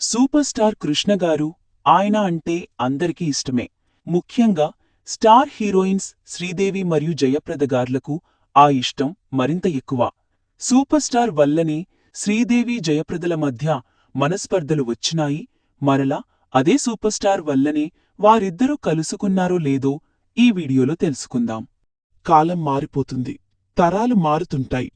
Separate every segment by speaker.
Speaker 1: Super star Krishna గారు ఆయన అంటే అందరికీ ఇష్టమే. ముఖ్యంగా స్టార్ హీరోయిన్స్ శ్రీదేవి మరియు జయప్రద గార్లకు ఆ ఇష్టం మరింత ఎక్కువ. సూపర్ స్టార్ వల్లనే శ్రీదేవి జయప్రదల మధ్య మనస్పర్ధలు వచ్చినాయి. మరలా అదే సూపర్ స్టార్ వల్లనే వారిద్దరూ కలుసుకున్నారో లేదో ఈ వీడియోలో తెలుసుకుందాం.
Speaker 2: కాలం మారిపోతుంది. తరాలు మారుతుంటాయి.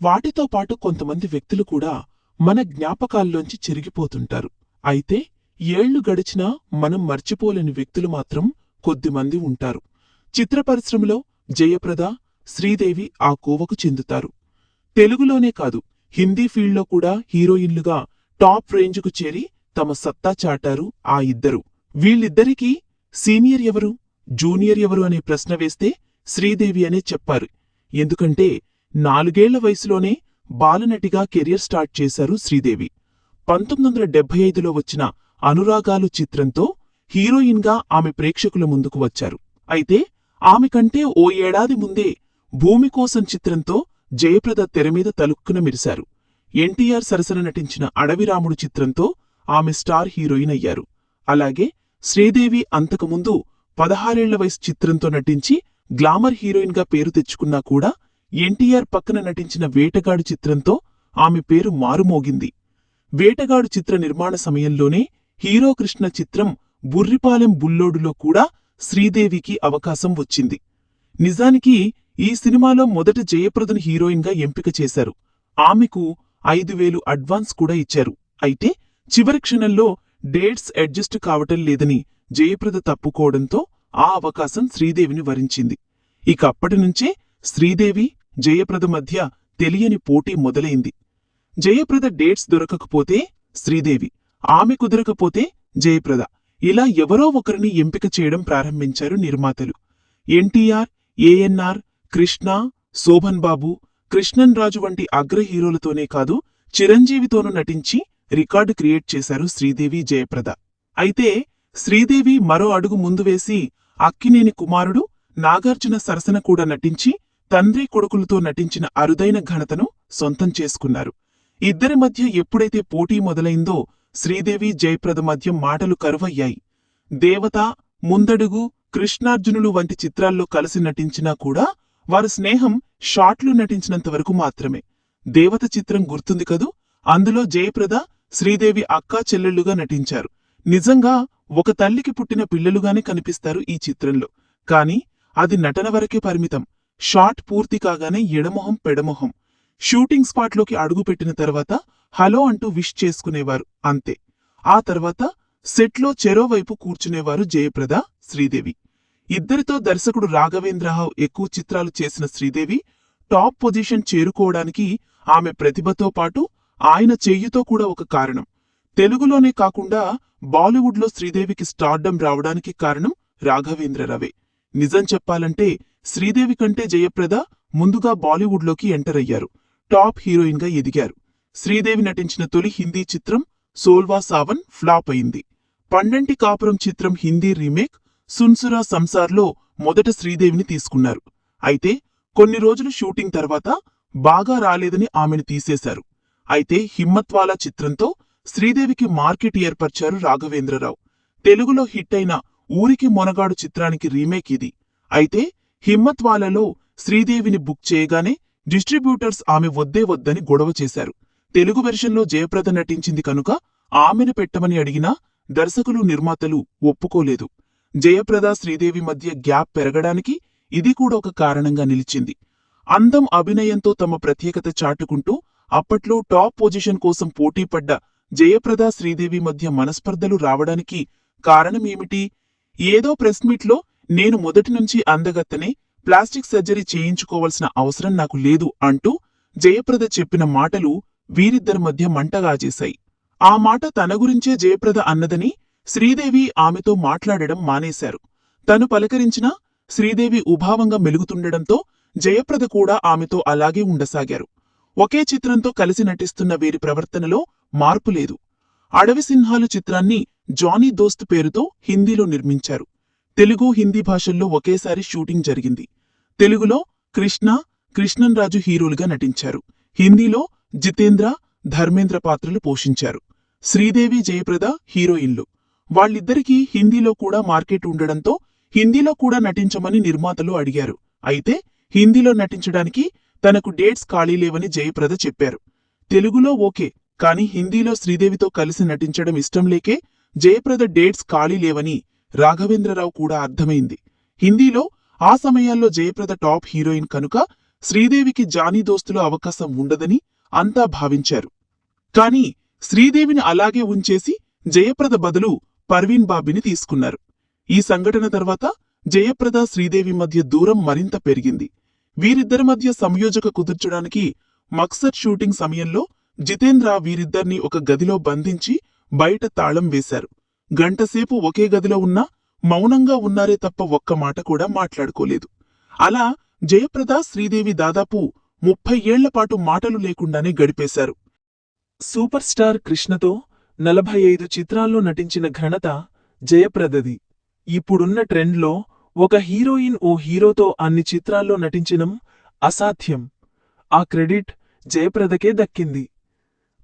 Speaker 2: వాటితో పాటు కొంతమంది వ్యక్తులు కూడా మన జ్ఞాపకాల్లోంచి చెరిగిపోతుంటారు. అయితే ఏళ్ళు గడిచినా మనం మర్చిపోలేని వ్యక్తులు మాత్రం కొద్దిమంది ఉంటారు. చిత్ర పరిశ్రమలో జయప్రద శ్రీదేవి ఆ కోవకు చెందుతారు. తెలుగులోనే కాదు హిందీ ఫీల్డ్లో కూడా హీరోయిన్లుగా టాప్ రేంజ్కు చేరి తమ సత్తా చాటారు ఆ ఇద్దరు. వీళ్ళిద్దరికీ సీనియర్ ఎవరు జూనియర్ ఎవరు అనే ప్రశ్న వేస్తే శ్రీదేవి అనే చెప్పారు. ఎందుకంటే నాలుగేళ్ళ వయసులోనే బాలనటిగా కెరియర్ స్టార్ట్ చేశారు శ్రీదేవి. పంతొమ్మిది వందల డెబ్బై ఐదులో వచ్చిన అనురాగాలు చిత్రంతో హీరోయిన్గా ఆమె ప్రేక్షకుల ముందుకు వచ్చారు. అయితే ఆమె కంటే ఓ ఏడాది ముందే భూమి కోసం చిత్రంతో జయప్రద తెరమీద తలుక్కున మెరిశారు. ఎన్టీఆర్ సరసన నటించిన అడవిరాముడు చిత్రంతో ఆమె స్టార్ హీరోయిన్ అయ్యారు. అలాగే శ్రీదేవి అంతకుముందు పదహారేళ్ళ వయసు చిత్రంతో నటించి గ్లామర్ హీరోయిన్గా పేరు తెచ్చుకున్నా కూడా ఎన్టీఆర్ పక్కన నటించిన వేటగాడు చిత్రంతో ఆమె పేరు మారుమోగింది. వేటగాడు చిత్ర నిర్మాణ సమయంలోనే హీరో కృష్ణ చిత్రం బుర్రిపాలెం బుల్లోడులో కూడా శ్రీదేవికి అవకాశం వచ్చింది. నిజానికి ఈ సినిమాలో మొదట జయప్రదను హీరోయిన్గా ఎంపిక చేశారు. ఆమెకు ఐదు వేలు అడ్వాన్స్ కూడా ఇచ్చారు. అయితే చివరి క్షణంలో డేట్స్ అడ్జస్ట్ కావటం లేదని జయప్రద తప్పుకోవడంతో ఆ అవకాశం శ్రీదేవిని వరించింది. ఇక అప్పటినుంచే శ్రీదేవి జయప్రద మధ్య తెలియని పోటీ మొదలైంది. జయప్రద డేట్స్ దొరకకపోతే శ్రీదేవి ఆమె కుదరకపోతే జయప్రద. ఇలా ఎవరో ఒకరిని ఎంపిక చేయడం ప్రారంభించారు నిర్మాతలు. ఎన్టీఆర్ ఏఎన్ఆర్ కృష్ణ శోభన్ బాబు కృష్ణన్ రాజు వంటి అగ్ర హీరోలతోనే కాదు చిరంజీవితోనూ నటించి రికార్డు క్రియేట్ చేశారు శ్రీదేవి జయప్రద. అయితే శ్రీదేవి మరో అడుగు ముందు వేసి అక్కినేని కుమారుడు నాగార్జున సరసన కూడా నటించి తండ్రి కొడుకులతో నటించిన అరుదైన ఘనతను సొంతం చేసుకున్నారు. ఇద్దరి మధ్య ఎప్పుడైతే పోటీ మొదలైందో శ్రీదేవి జయప్రద మధ్య మాటలు కరువయ్యాయి. దేవత ముందడుగు కృష్ణార్జునులు వంటి చిత్రాల్లో కలిసి నటించినా కూడా వారు స్నేహం షాట్లు నటించినంతవరకు మాత్రమే. దేవత చిత్రం గుర్తుంది కదూ? అందులో జయప్రద శ్రీదేవి అక్కా చెల్లెళ్ళుగా నటించారు. నిజంగా ఒక తల్లికి పుట్టిన పిల్లలుగానే కనిపిస్తారు ఈ చిత్రంలో. కాని అది నటన వరకే పరిమితం. షాట్ పూర్తి కాగానే ఎడమొహం పెడమొహం. షూటింగ్ స్పాట్లోకి అడుగుపెట్టిన తర్వాత హలో అంటూ విష్ చేసుకునేవారు అంతే. ఆ తర్వాత సెట్లో చెరోవైపు కూర్చునేవారు జయప్రద శ్రీదేవి. ఇద్దరితో దర్శకుడు రాఘవేంద్రరావు ఎక్కువ చిత్రాలు చేసిన శ్రీదేవి టాప్ పొజిషన్ చేరుకోవడానికి ఆమె ప్రతిభతో పాటు ఆయన చెయ్యితో కూడా ఒక కారణం. తెలుగులోనే కాకుండా బాలీవుడ్లో శ్రీదేవికి స్టార్డమ్ రావడానికి కారణం రాఘవేంద్రరావే. నిజం చెప్పాలంటే శ్రీదేవి కంటే జయప్రద ముందుగా బాలీవుడ్లోకి ఎంటర్ అయ్యారు. టాప్ హీరోయిన్గా ఎదిగారు. శ్రీదేవి నటించిన తొలి హిందీ చిత్రం సోల్వా సావన్ ఫ్లాప్ అయింది. పండంటి కాపురం చిత్రం హిందీ రీమేక్ సున్సురా సంసార్లో మొదట శ్రీదేవిని తీసుకున్నారు. అయితే కొన్ని రోజులు షూటింగ్ తర్వాత బాగా రాలేదని ఆమెను తీసేశారు. అయితే హిమ్మత్వాలా చిత్రంతో శ్రీదేవికి మార్కెట్ ఏర్పరిచారు రాఘవేంద్రరావు. తెలుగులో హిట్ అయిన ఊరికి మొనగాడు చిత్రానికి రీమేక్ ఇది. అయితే హిమ్మత్వాలలో శ్రీదేవిని బుక్ చేయగానే డిస్ట్రిబ్యూటర్స్ ఆమె వద్దే వద్దని గొడవ చేశారు. తెలుగు వెర్షన్లో జయప్రద నటించింది కనుక ఆమెను పెట్టమని అడిగినా దర్శకులు నిర్మాతలు ఒప్పుకోలేదు. జయప్రద శ్రీదేవి మధ్య గ్యాప్ పెరగడానికి ఇది కూడా ఒక కారణంగా నిలిచింది. అందం అభినయంతో తమ ప్రత్యేకత చాటుకుంటూ అప్పట్లో టాప్ పొజిషన్ కోసం పోటీపడ్డ జయప్రద శ్రీదేవి మధ్య మనస్పర్ధలు రావడానికి కారణమేమిటి? ఏదో ప్రెస్ మీట్లో నేను మొదటి నుంచి అందగత్తనే ప్లాస్టిక్ సర్జరీ చేయించుకోవాల్సిన అవసరం నాకు లేదు అంటూ జయప్రద చెప్పిన మాటలు వీరిద్దరి మధ్య మంటగాజేశాయి. ఆ మాట తన గురించే జయప్రద అన్నదని శ్రీదేవి ఆమెతో మాట్లాడడం మానేశారు. తను పలకరించినా శ్రీదేవి ఉభావంగా మెలుగుతుండడంతో జయప్రద కూడా ఆమెతో అలాగే ఉండసాగారు. ఒకే చిత్రంతో కలిసి నటిస్తున్న వీరి ప్రవర్తనలో మార్పు లేదు. అడవి సింహాలు చిత్రాన్ని జానీ దోస్త్ పేరుతో హిందీలో నిర్మించారు. తెలుగు హిందీ భాషల్లో ఒకేసారి షూటింగ్ జరిగింది. తెలుగులో కృష్ణ కృష్ణన్ రాజు హీరోలుగా నటించారు. హిందీలో జితేంద్ర ధర్మేంద్ర పాత్రలు పోషించారు. శ్రీదేవి జయప్రద హీరోయిన్లు. వాళ్ళిద్దరికీ హిందీలో కూడా మార్కెట్ ఉండడంతో హిందీలో కూడా నటించమని నిర్మాతలు అడిగారు. అయితే హిందీలో నటించడానికి తనకు డేట్స్ ఖాళీ లేవని జయప్రద చెప్పారు. తెలుగులో ఓకే కానీ హిందీలో శ్రీదేవితో కలిసి నటించడం ఇష్టం లేకే జయప్రద డేట్స్ ఖాళీ లేవని రాఘవేంద్రరావు కూడా అర్థమైంది. హిందీలో ఆ సమయాల్లో జయప్రద టాప్ హీరోయిన్ కనుక శ్రీదేవికి జానీ దోస్తులో అవకాశం ఉండదని అంతా భావించారు. కాని శ్రీదేవిని అలాగే ఉంచేసి జయప్రద బదులు పర్వీన్ బాబిని తీసుకున్నారు. ఈ సంఘటన తర్వాత జయప్రద శ్రీదేవి మధ్య దూరం మరింత పెరిగింది. వీరిద్దరి మధ్య సంయోజక కుదుర్చడానికి మక్సర్ షూటింగ్ సమయంలో జితేంద్ర వీరిద్దర్ని ఒక గదిలో బంధించి బయట తాళం వేశారు. గంటసేపు ఒకే గదిలో ఉన్నా మౌనంగా ఉన్నారే తప్ప ఒక్క మాట కూడా మాట్లాడుకోలేదు. అలా జయప్రద శ్రీదేవి దాదాపు ముప్పై ఏళ్ళపాటు మాటలు లేకుండానే గడిపేశారు.
Speaker 1: సూపర్ స్టార్ కృష్ణతో నలభై ఐదు చిత్రాల్లో నటించిన ఘనత జయప్రదది. ఇప్పుడున్న ట్రెండ్లో ఒక హీరోయిన్ ఓ హీరోతో అన్ని చిత్రాల్లో నటించడం అసాధ్యం. ఆ క్రెడిట్ జయప్రదకే దక్కింది.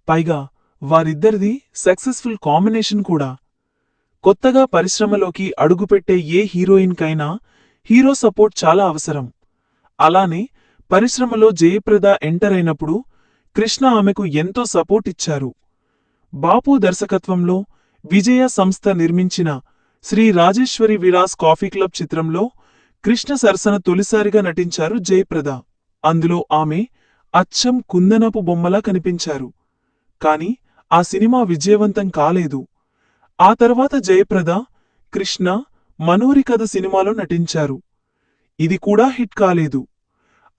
Speaker 1: పైగా వారిద్దరిది సక్సెస్ఫుల్ కాంబినేషన్ కూడా కొత్తగా పరిశ్రమలోకి అడుగుపెట్టే ఏ హీరోయిన్కైనా హీరో సపోర్ట్ చాలా అవసరం. అలానే పరిశ్రమలో జయప్రద ఎంటర్ అయినప్పుడు కృష్ణ ఆమెకు ఎంతో సపోర్ట్ ఇచ్చారు. బాపు దర్శకత్వంలో విజయ సంస్థ నిర్మించిన శ్రీ రాజేశ్వరి విలాస్ కాఫీ క్లబ్ చిత్రంలో కృష్ణ సరసన తొలిసారిగా నటించారు జయప్రద. అందులో ఆమె అచ్చం కుందనపు బొమ్మలా కనిపించారు. కాని ఆ సినిమా విజయవంతం కాలేదు. ఆ తర్వాత జయప్రద కృష్ణ మనోరి కథ సినిమాలో నటించారు. ఇది కూడా హిట్ కాలేదు.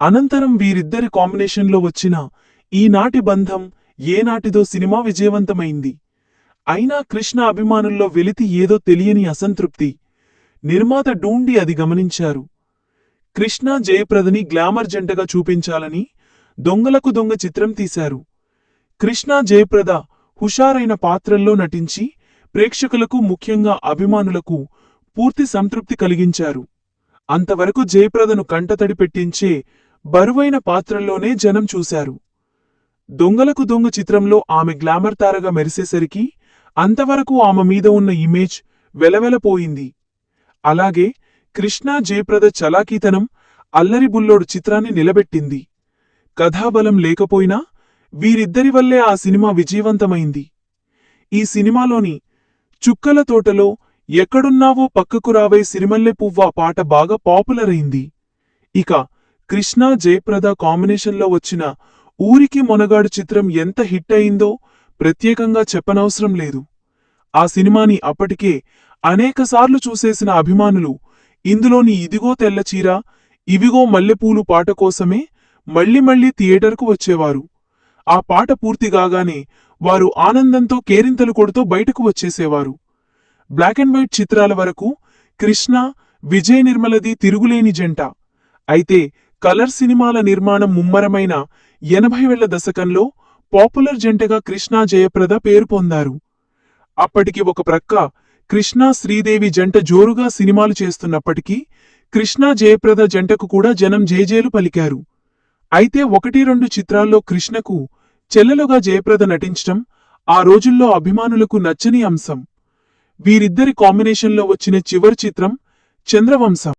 Speaker 1: అనంతరం వీరిద్దరి కాంబినేషన్లో వచ్చిన ఈనాటి బంధం ఏనాటిదో సినిమా విజయవంతమైంది. అయినా కృష్ణ అభిమానుల్లో వెలితి ఏదో తెలియని అసంతృప్తి. నిర్మాత డూండి అది గమనించారు. కృష్ణ జయప్రదని గ్లామర్ జంటగా చూపించాలని దొంగలకు దొంగ చిత్రం తీశారు. కృష్ణ జయప్రద హుషారైన పాత్రల్లో నటించి ప్రేక్షకులకు ముఖ్యంగా అభిమానులకు పూర్తి సంతృప్తి కలిగించారు. అంతవరకు జయప్రదను కంటతడి పెట్టించే బరువైన పాత్రల్లోనే జనం చూశారు. దొంగలకు దొంగ చిత్రంలో ఆమె గ్లామర్ తారగా మెరిసేసరికి అంతవరకు ఆమె మీద ఉన్న ఇమేజ్ వెలవెలపోయింది. అలాగే కృష్ణా జయప్రద చలాకీతనం అల్లరి బుల్లోడు చిత్రాన్ని నిలబెట్టింది. కథాబలం లేకపోయినా వీరిద్దరి వల్లే ఆ సినిమా విజయవంతమైంది. ఈ సినిమాలోని చుక్కల తోటలో ఎక్కడున్నావో పక్కకు రావే సిరిమల్లె పువ్వా పాట బాగా పాపులర్ అయింది. ఇక కృష్ణా జయప్రద కాంబినేషన్లో వచ్చిన ఊరికి మొనగాడు చిత్రం ఎంత హిట్ అయిందో ప్రత్యేకంగా చెప్పనవసరం లేదు. ఆ సినిమాని అప్పటికే అనేకసార్లు చూసేసిన అభిమానులు ఇందులోని ఇదిగో తెల్లచీర ఇవిగో మల్లెపూలు పాట కోసమే మళ్ళీ మళ్ళీ థియేటర్కు వచ్చేవారు. ఆ పాట పూర్తిగాగానే వారు ఆనందంతో కేరింతలు కొడుతూ బయటకు వచ్చేసేవారు. బ్లాక్ అండ్ వైట్ చిత్రాల వరకు కృష్ణ విజయ్ నిర్మలది తిరుగులేని జంట. అయితే కలర్ సినిమాల నిర్మాణం ముమ్మరమైన ఎనభై వేళ్ళ దశకంలో పాపులర్ జంటగా కృష్ణా జయప్రద పేరు పొందారు. అప్పటికి ఒక ప్రక్క కృష్ణా శ్రీదేవి జంట జోరుగా సినిమాలు చేస్తున్నప్పటికీ కృష్ణా జయప్రద జంటకు కూడా జనం జేజేలు పలికారు. అయితే ఒకటి రెండు చిత్రాల్లో కృష్ణకు చెల్లెలుగా జయప్రద నటించటం ఆ రోజుల్లో అభిమానులకు నచ్చని అంశం. వీరిద్దరి కాంబినేషన్లో వచ్చిన చివరి చిత్రం చంద్రవంశం.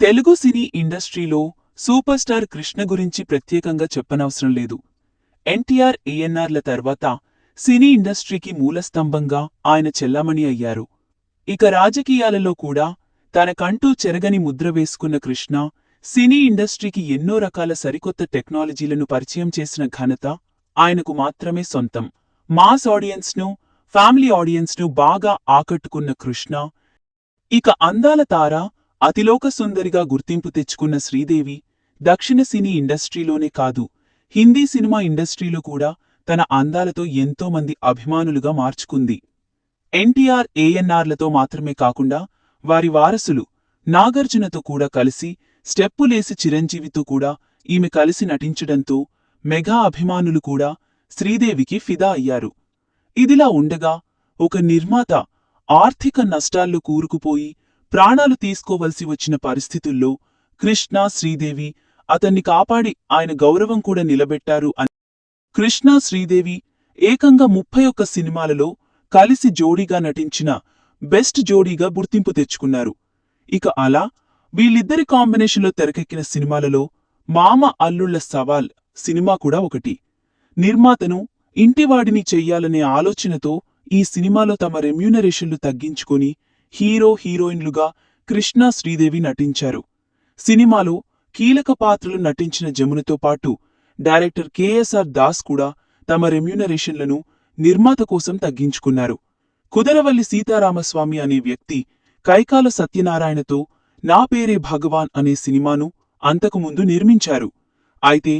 Speaker 1: తెలుగు సినీ ఇండస్ట్రీలో సూపర్ స్టార్ కృష్ణ గురించి ప్రత్యేకంగా చెప్పనవసరం లేదు. ఎన్టీఆర్ ఏఎన్ఆర్ల తర్వాత సినీ ఇండస్ట్రీకి మూలస్తంభంగా ఆయన చెల్లామణి అయ్యారు. ఇక రాజకీయాలలో కూడా తనకంటూ చెరగని ముద్ర వేసుకున్న కృష్ణ సినీ ఇండస్ట్రీకి ఎన్నో రకాల సరికొత్త టెక్నాలజీలను పరిచయం చేసిన ఘనత ఆయనకు మాత్రమే సొంతం. మాస్ ఆడియన్స్ను ఫ్యామిలీ ఆడియన్స్ను బాగా ఆకట్టుకున్న కృష్ణ ఇక అందాల తార అతిలోక సుందరిగా గుర్తింపు తెచ్చుకున్న శ్రీదేవి దక్షిణ సినీ ఇండస్ట్రీలోనే కాదు హిందీ సినిమా ఇండస్ట్రీలో కూడా తన అందాలతో ఎంతో మంది అభిమానులుగా మార్చుకుంది. ఎన్టీఆర్ ఏఎన్ఆర్లతో మాత్రమే కాకుండా వారి వారసులు నాగార్జునతో కూడా కలిసి స్టెప్పులేసి చిరంజీవితో కూడా ఈమె కలిసి నటించడంతో మెగా అభిమానులు కూడా శ్రీదేవికి ఫిదా అయ్యారు. ఇదిలా ఉండగా ఒక నిర్మాత ఆర్థిక నష్టాల్లో కూరుకుపోయి ప్రాణాలు తీసుకోవలసి వచ్చిన పరిస్థితుల్లో కృష్ణ శ్రీదేవి అతన్ని కాపాడి ఆయన గౌరవం కూడా నిలబెట్టారు అని. కృష్ణ శ్రీదేవి ఏకంగా ముప్పై ఒక్క సినిమాలలో కలిసి జోడీగా నటించిన బెస్ట్ జోడీగా గుర్తింపు తెచ్చుకున్నారు. ఇక అలా వీళ్ళిద్దరి కాంబినేషన్లో తెరకెక్కిన సినిమాలలో మామ అల్లుళ్ళ సవాల్ సినిమా కూడా ఒకటి. నిర్మాతను ఇంటివాడిని చెయ్యాలనే ఆలోచనతో ఈ సినిమాలో తమ రెమ్యూనరేషన్లు తగ్గించుకొని హీరో హీరోయిన్లుగా కృష్ణ శ్రీదేవి నటించారు. సినిమాలో కీలక పాత్రలు నటించిన జమునతో పాటు డైరెక్టర్ కెఎస్ఆర్ దాస్ కూడా తమ రెమ్యూనరేషన్లను నిర్మాత కోసం తగ్గించుకున్నారు. కుదరవల్లి సీతారామస్వామి అనే వ్యక్తి కైకాల సత్యనారాయణతో నా పేరే భగవాన్ అనే సినిమాను అంతకుముందు నిర్మించారు. అయితే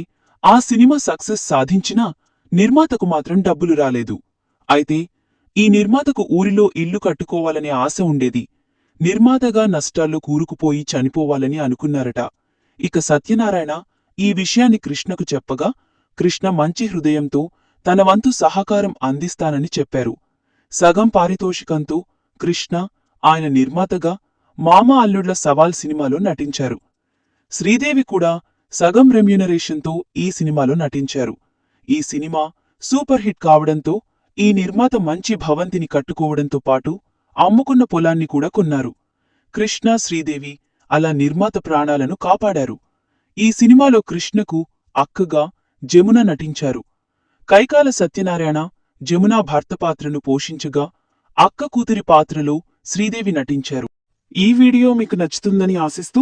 Speaker 1: ఆ సినిమా సక్సెస్ సాధించినా నిర్మాతకు మాత్రం డబ్బులు రాలేదు. అయితే ఈ నిర్మాతకు ఊరిలో ఇల్లు కట్టుకోవాలనే ఆశ ఉండేది. నిర్మాతగా నష్టాల్లో కూరుకుపోయి చనిపోవాలని అనుకున్నారట. ఇక సత్యనారాయణ ఈ విషయాన్ని కృష్ణకు చెప్పగా కృష్ణ మంచి హృదయంతో తన వంతు సహకారం అందిస్తానని చెప్పారు. సగం పారితోషికంతో కృష్ణ ఆయన నిర్మాతగా మామ అల్లుడ్ల సవాల్ సినిమాలో నటించారు. శ్రీదేవి కూడా సగం రెమ్యూనరేషన్తో ఈ సినిమాలో నటించారు. ఈ సినిమా సూపర్ హిట్ కావడంతో ఈ నిర్మాత మంచి భవంతిని కట్టుకోవడంతో పాటు అమ్ముకున్న పొలాన్ని కూడా కొన్నారు. కృష్ణ శ్రీదేవి అలా నిర్మాత ప్రాణాలను కాపాడారు. ఈ సినిమాలో కృష్ణకు అక్కగా జమున నటించారు. కైకాల సత్యనారాయణ జమున భర్త పాత్రను పోషించగా అక్క కూతురి పాత్రలో శ్రీదేవి నటించారు.
Speaker 2: ఈ వీడియో మీకు నచ్చుతుందని ఆశిస్తూ